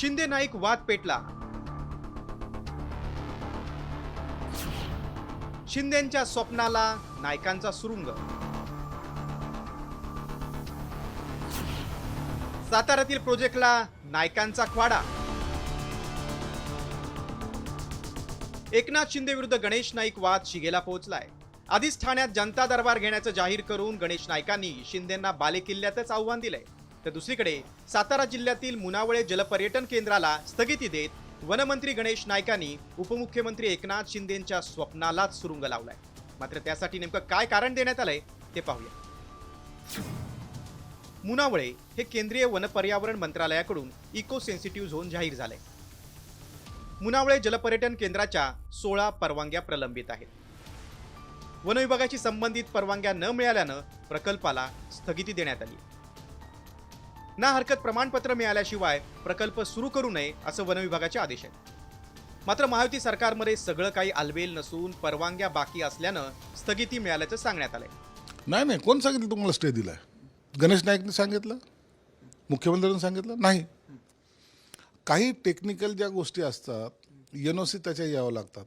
शिंदे नाईक वाद पेटला. शिंदेच्या स्वप्नाला नायकांचा सुरुंग. साताऱ्यातील प्रोजेक्टला नायकांचा ख्वाडा. एकनाथ शिंदे विरुद्ध गणेश नाईक वाद शिगेला पोहोचलाय. आधीच ठाण्यात जनता दरबार घेण्याचं जाहीर करून गणेश नायकांनी शिंदेंना बालेकिल्ल्यातच आव्हान दिलंय. तर दुसरीकडे सातारा जिल्ह्यातील मुनावळे जलपर्यटन केंद्राला स्थगिती देत वनमंत्री गणेश नायकांनी उपमुख्यमंत्री एकनाथ शिंदेच्या स्वप्नालाच सुरुंग लावलाय. मात्र त्यासाठी नेमकं काय कारण देण्यात आलंय ते पाहूया. मुनावळे हे केंद्रीय वन पर्यावरण मंत्रालयाकडून इको सेन्सिटिव्ह झोन जाहीर झाले मुनावळे जलपर्यटन केंद्राच्या सोळा परवानग्या प्रलंबित आहेत. वनविभागाशी संबंधित परवानग्या न मिळाल्यानं प्रकल्पाला स्थगिती देण्यात आली ना हरकत प्रमाणपत्र मिळाल्याशिवाय प्रकल्प सुरू करू नये असं वन विभागाचे आदेश आहेत. मात्र महायुती सरकारमध्ये सगळं काही आलबेल नसून परवानग्या बाकी असल्यानं स्थगिती मिळाल्याचं सांगण्यात आलंय. नाही नाही. कोण सांगितलं तुम्हाला स्टे दिला गणेश नाईकने सांगितलं? मुख्यमंत्र्यांनी सांगितलं? नाही. काही टेक्निकल ज्या गोष्टी असतात एन ओ सी त्याच्या यावं लागतात.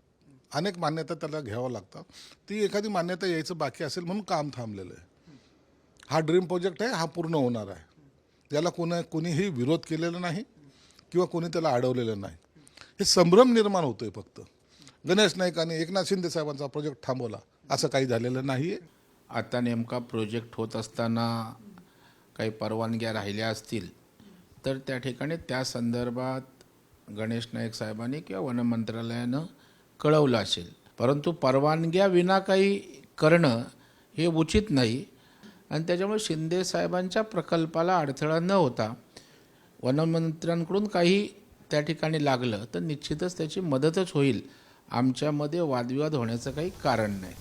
अनेक मान्यता त्याला घ्यावं लागतात. ती एखादी मान्यता यायचं बाकी असेल म्हणून काम थांबलेलं आहे. हा ड्रीम प्रोजेक्ट आहे हा पूर्ण होणार आहे. त्याला कोणा कोणीही विरोध केलेला नाही किंवा कोणी त्याला अडवलेलं नाही. हे संभ्रम निर्माण होतोय फक्त. गणेश नाईकाने एकनाथ शिंदे साहेबांचा प्रोजेक्ट थांबवला. असं काही झालेलं नाही आहे आता नेमका प्रोजेक्ट होत असताना काही परवानग्या राहिल्या असतील तर त्या ठिकाणी त्या संदर्भात गणेश नाईक साहेबांनी किंवा वन मंत्रालयानं कळवलं असेल. परंतु परवानग्या विना काही करणं हे उचित नाही. आणि त्याच्यामुळे शिंदे साहेबांच्या प्रकल्पाला अडथळा न होता वनमंत्र्यांकडून काही त्या ठिकाणी लागलं तर निश्चितच त्याची मदतच होईल. आमच्यामध्ये वादविवाद होण्याचं काही कारण नाही.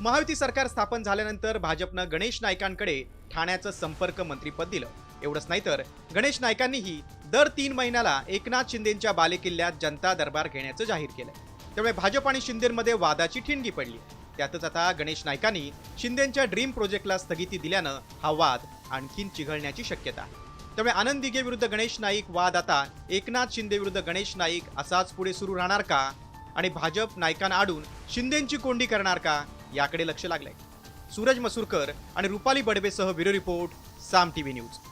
महायुती सरकार स्थापन झाल्यानंतर भाजपनं गणेश नाईकांकडे ठाण्याचं संपर्क मंत्रीपद दिलं. एवढंच नाही तर गणेश नाईकांनीही दर तीन महिन्याला एकनाथ शिंदेच्या बालेकिल्ल्यात जनता दरबार घेण्याचं जाहीर केलं त्यामुळे भाजप आणि शिंदेमध्ये वादाची ठिणगी पडली. त्यातच आता गणेश नायकांनी शिंदेच्या ड्रीम प्रोजेक्टला स्थगिती दिल्यानं हा वाद आणखीन चिघळण्याची शक्यता. आहे त्यामुळे आनंद दिघे विरुद्ध गणेश नाईक वाद आता एकनाथ शिंदे विरुद्ध गणेश नाईक असाच पुढे सुरू राहणार का? आणि भाजप नायकांना आडून शिंदेची कोंडी करणार का? याकडे लक्ष लागलंय. सूरज मसूरकर आणि Rupali बडवेसह bureau report Saam TV news.